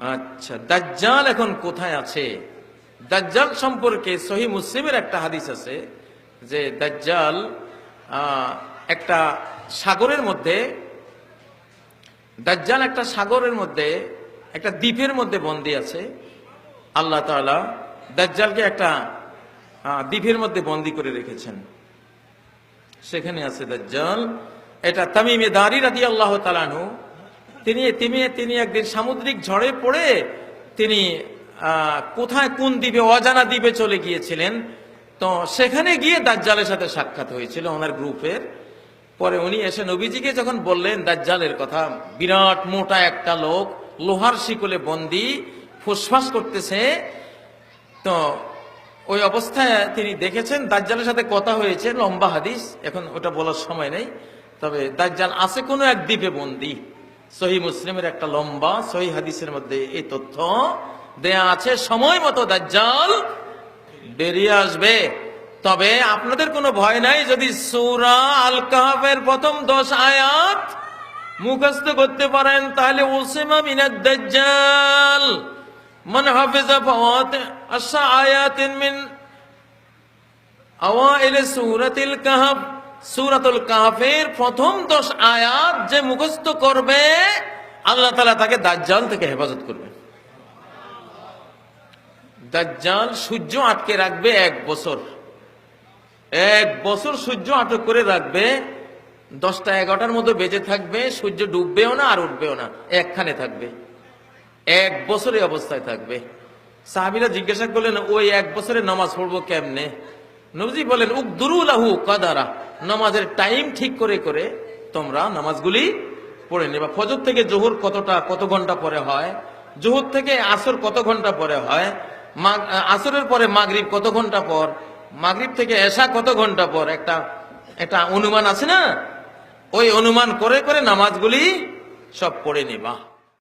আচ্ছা দাজ্জাল এখন কোথায় আছে? দাজ্জাল সম্পর্কে সহি মুসলিমের একটা হাদিস আছে যে দাজ্জাল একটা সাগরের মধ্যে, দাজ্জাল একটা সাগরের মধ্যে, একটা দ্বীপের মধ্যে বন্দী আছে। আল্লাহ তাআলা দাজ্জালকে একটা দ্বীপের মধ্যে বন্দী করে রেখেছেন। সেখানে আছে দাজ্জাল, এটা তামিমে দাঁড়ি রাদি আল্লাহ তালানু তিনি তিনি তিনি একদিন সামুদ্রিক ঝড়ে পড়ে তিনি কোথায় কোন দ্বীপে, অজানা দ্বীপে চলে গিয়েছিলেন। তো সেখানে গিয়ে দাজ্জালের সাথে সাক্ষাৎ হয়েছিল ওনার গ্রুপের। পরে উনি এসে নবীজিকে যখন বললেন, দাজ্জালের কথা, বিরাট মোটা একটা লোক, লোহার শিকলে বন্দি, ফুসফাস করতেছে। তো ওই অবস্থায় তিনি দেখেছেন, দাজ্জালের সাথে কথা হয়েছে, লম্বা হাদিস, এখন ওটা বলার সময় নেই। তবে দাজ্জাল আছে কোনো এক দ্বীপে বন্দি। সহি মুসলিমের একটা লম্বা সহি হাদিসের মধ্যে এই তথ্য দেয়া আছে সময় মতো দাজ্জাল বেরিয়ে আসবে তবে আপনাদের কোনো ভয় নাই যদি সূরা আল কাহাফের প্রথম দশ আয়াত মুখস্থ করতে পারেন তাহলে ওসিমা মিনাদ দাজ্জাল من حفظ فوات عشر آيات من أوائل سورة الكهف সুরাতুল কাহাফের প্রথম দশ আয়াত যে মুখস্থ করবে, আল্লাহ তালা তাকে দাজ্জাল থেকে হেফাজত করবে। দাজ্জাল সূর্য আটকে রাখবে এক বছর। এক বছর সূর্য আটক করে রাখবে, দশটা এগারোটার মতো বেজে থাকবে, সূর্য ডুববেও না আর উঠবেও না, একখানে থাকবে। এক বছর অবস্থায় থাকবে। সাহাবিরা জিজ্ঞাসা করলেন, ওই এক বছরে নামাজ পড়ব কেমনে? নবজি বলেন উকদুরুলাহু কাদারা। নামাজের টাইম ঠিক করে করে তোমরা নামাজগুলি পড়ে নেবা। ফজর থেকে জোহর কতটা, কত ঘণ্টা পরে হয়? জোহর থেকে আসর কত ঘণ্টা পরে হয়? আসরের পরে মাগরিব কত ঘণ্টা পর? মাগরিব থেকে এশা কত ঘণ্টা পর? একটা একটা অনুমান আছে না? ওই অনুমান করে করে নামাজগুলি সব পড়ে নেবা।